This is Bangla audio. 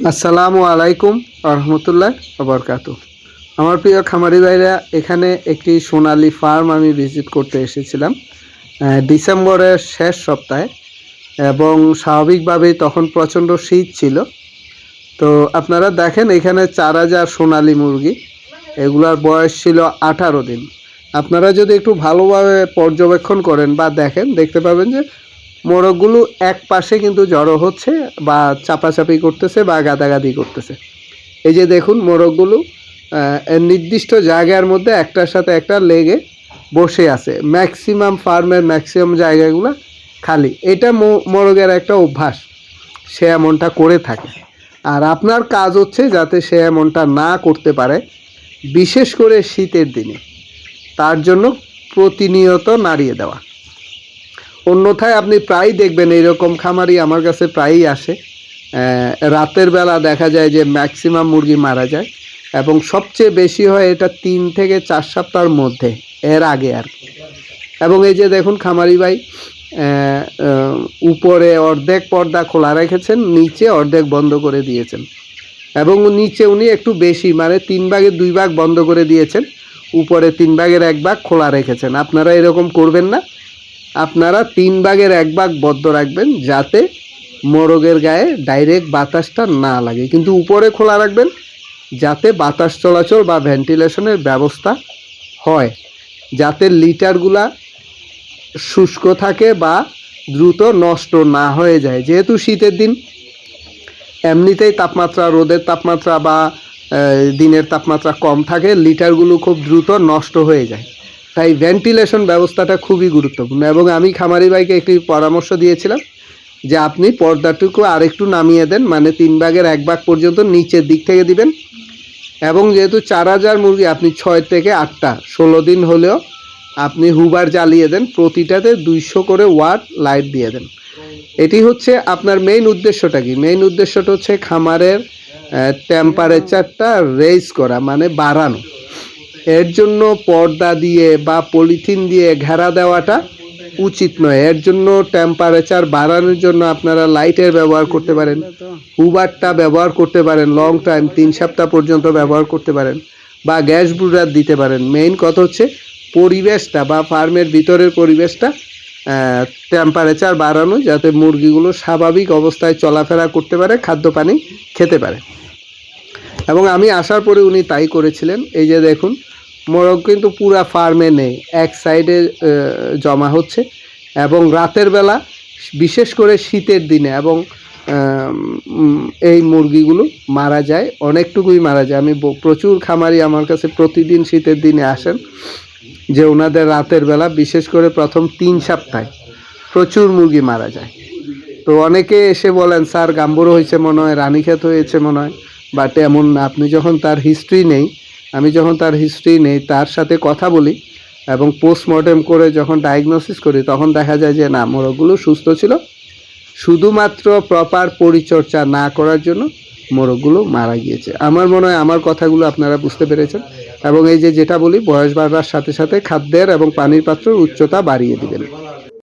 আসসালামু আলাইকুম রহমতুল্লাহ বরকাত আমার প্রিয় খামারি ভাইরা, এখানে একটি সোনালি ফার্ম আমি ভিজিট করতে এসেছিলাম ডিসেম্বরের শেষ সপ্তাহে, এবং স্বাভাবিকভাবেই তখন প্রচণ্ড শীত ছিল। তো আপনারা দেখেন, এখানে চার হাজার সোনালি মুরগি, এগুলার বয়স ছিল আঠারো দিন। আপনারা যদি একটু ভালোভাবে পর্যবেক্ষণ করেন বা দেখেন, দেখতে পাবেন যে মোরগগুলো এক পাশে কিন্তু জড়ো হচ্ছে বা চাপাচাপি করতেছে বা গাদাগাদি করতেছে। এই যে দেখুন মোরগগুলো নির্দিষ্ট জায়গার মধ্যে একটার সাথে একটা লেগে বসে আছে। ম্যাক্সিমাম ফার্মের ম্যাক্সিমাম জায়গাগুলো খালি। এটা মোরগের একটা অভ্যাস। সে এমনটা করে থাকে। আর আপনার কাজ হচ্ছে যাতে সে এমনটা না করতে পারে, বিশেষ করে শীতের দিনে। তার জন্য প্রতিনিয়ত নাড়িয়ে দেওয়া। অন্যথায় আপনি প্রায় দেখবেন এইরকম খামারি আমার কাছে প্রায়ই আসে। রাতের বেলা দেখা যায় যে ম্যাক্সিমাম মুরগি মারা যায় এবং সবচেয়ে বেশি হয় এটা তিন থেকে চার সপ্তাহের মধ্যে, এর আগে আর এবং এই যে দেখুন খামারি ভাই উপরে অর্ধেক পর্দা খোলা রেখেছেন, নিচে অর্ধেক বন্ধ করে দিয়েছেন। এবং নিচে উনি একটু বেশি মানে তিন ভাগের দুই ভাগ বন্ধ করে দিয়েছেন, উপরে তিন ভাগের এক ভাগ খোলা রেখেছেন। আপনারা এরকম করবেন না আপনারা তিন ভাগের এক ভাগ বদ্ধ রাখবেন যাতে মোরগের গায়ে ডাইরেক্ট বাতাসটা না লাগে। কিন্তু উপরে খোলা রাখবেন যাতে বাতাস চলাচল বা ভেন্টিলেশনের ব্যবস্থা হয়। যাতে লিটারগুলা শুষ্ক থাকে বা দ্রুত নষ্ট না হয়ে যায়। যেহেতু শীতের দিন, এমনিতেই তাপমাত্রা, রোদের তাপমাত্রা বা দিনের তাপমাত্রা কম থাকে লিটারগুলো খুব দ্রুত নষ্ট হয়ে যায়। তাই ভেন্টিলেশন ব্যবস্থাটা খুবই গুরুত্বপূর্ণ এবং আমি খামারি ভাইকে একটি পরামর্শ দিয়েছিলাম যে আপনি পর্দাটুকু আরেকটু নামিয়ে দেন মানে তিন ভাগের এক ভাগ পর্যন্ত নিচের দিক থেকে দিবেন। এবং যেহেতু চার হাজার মুরগি, আপনি ছয় থেকে আটটা, ষোলো দিন হলেও আপনি হুবার জ্বালিয়ে দেন, প্রতিটাতে দুইশো করে ওয়াট লাইট দিয়ে দেন। এটি হচ্ছে আপনার মেইন উদ্দেশ্যটা কি? মেইন উদ্দেশ্যটা হচ্ছে খামারের টেম্পারেচারটা রেজ করা মানে বাড়ানো। এর জন্য পর্দা দিয়ে বা পলিথিন দিয়ে ঘেরা দেওয়াটা উচিত নয়। এর জন্য টেম্পারেচার বাড়ানোর জন্য আপনারা লাইটের ব্যবহার করতে পারেন, হুবারটা ব্যবহার করতে পারেন লং টাইম তিন সপ্তাহ পর্যন্ত ব্যবহার করতে পারেন বা গ্যাস ব্রুডার দিতে পারেন। মেইন কথা হচ্ছে পরিবেশটা বা ফার্মের ভিতরের পরিবেশটা টেম্পারেচার বাড়ানো যাতে মুরগিগুলো স্বাভাবিক অবস্থায় চলাফেরা করতে পারে, খাদ্য পানি খেতে পারে। এবং আমি আসার পরে উনি তাই করেছিলেন। এই যে দেখুন মোরগ কিন্তু পুরা ফার্মে নেই, এক সাইডে জমা হচ্ছে এবং রাতের বেলা বিশেষ করে শীতের দিনে এবং এই মুরগিগুলো মারা যায়, অনেকটুকুই মারা যায়। আমি প্রচুর খামারি আমার কাছে প্রতিদিন শীতের দিনে আসেন যে ওনাদের রাতের বেলা বিশেষ করে প্রথম তিন সপ্তাহে প্রচুর মুরগি মারা যায়। তো অনেকে এসে বলেন, স্যার গাম্বুরো হয়েছে মনে হয়, রানীক্ষেত হয়েছে মনে হয় বাট এমন আপনি যখন তার হিস্ট্রি নেই আমি যখন তার হিস্ট্রি নেই, তার সাথে কথা বলি এবং পোস্টমর্টেম করে যখন ডায়াগনোসিস করি, তখন দেখা যায় যে না, মোরগগুলো সুস্থ ছিল। শুধুমাত্র প্রপার পরিচর্যা না করার জন্য মোরগগুলো মারা গিয়েছে। আমার মনে হয় আমার কথাগুলো আপনারা বুঝতে পেরেছেন এবং এই যে যেটা বলি, বয়স বাড়ার সাথে সাথে খাদ্যের এবং পানির পাত্রের উচ্চতা বাড়িয়ে দিবেন।